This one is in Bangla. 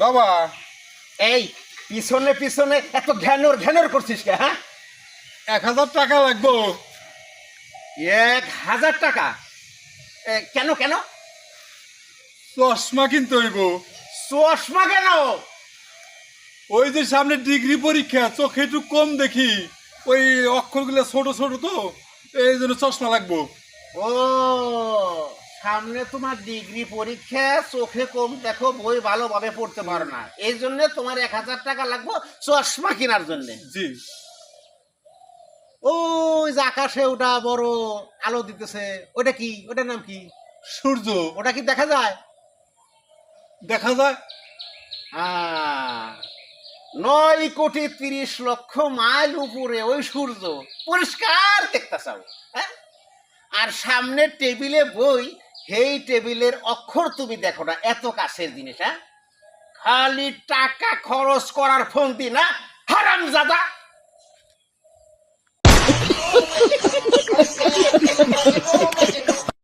বাবা। এই পিছনে পিছনে এত ঘ্যানোর ঘ্যানোর করছিস কে হ্যাঁ? এক হাজার টাকা লাগবো। এক হাজার টাকা? এ, কেন কেন? চশমা কিনতে হইব। চশমা কেন? ওই যে সামনে ডিগ্রি পরীক্ষা চোখে একটু কম দেখি। ওই অক্ষরগুলো ছোট ছোট তো এই জন্য চশমা লাগবো। ও। সামনে তোমার ডিগ্রি পরীক্ষা চোখে কম দেখো বই ভালোভাবে পড়তে পারো না। এই জন্য তোমার এক হাজার টাকা লাগবে চশমা কেনার জন্য। জি। ওই যে আকাশে ওটা বড় আলো দিতেছে ওটা কি? ওটার নাম কি? সূর্য। ওটা কি দেখা যায়? দেখা যায়। আহ, নয় কোটি তিরিশ লক্ষ মাইল উপরে ওই সূর্য। পরিষ্কার দেখতে চাও হ্যাঁ? আর সামনে টেবিলে বই সেই টেবিলের অক্ষর তুমি দেখো না, এত কাছের জিনিস হ্যাঁ? খালি টাকা খরচ করার ফন্দি না হারাম জাদা